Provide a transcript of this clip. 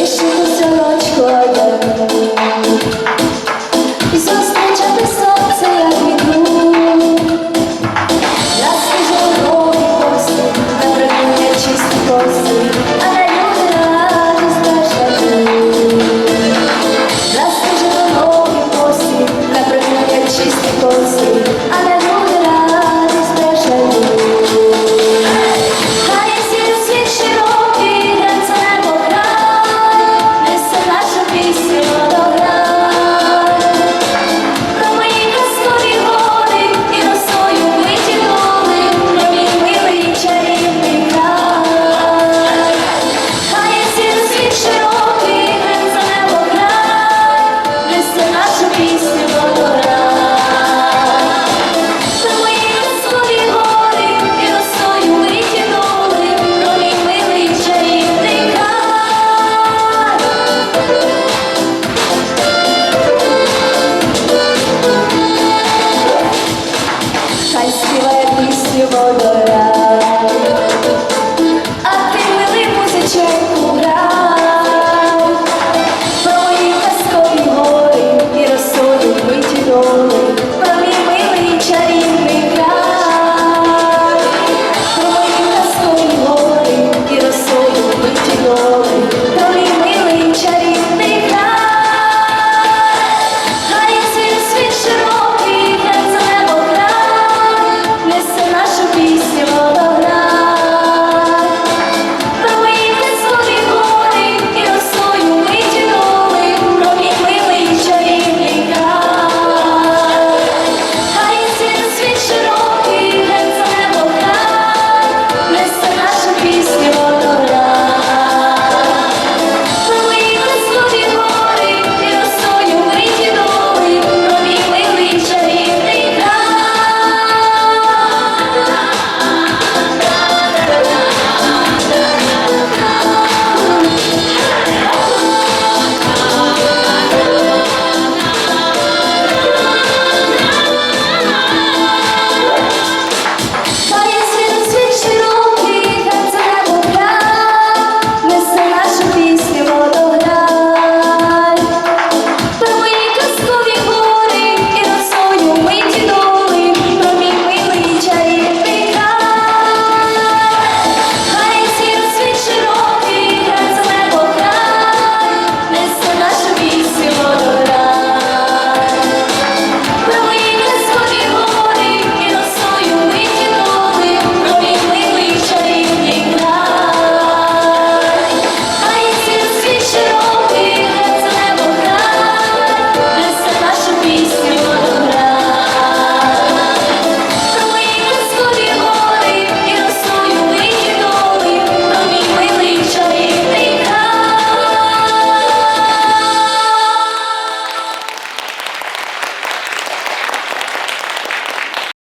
вишиву сорочку одягну і зустрічати сонце, як війну, нас і жовтові пости, на прикуття чисті коси, а на люди радість бажати. Нас і жовтові пости, на прикуття чисті коси, peace.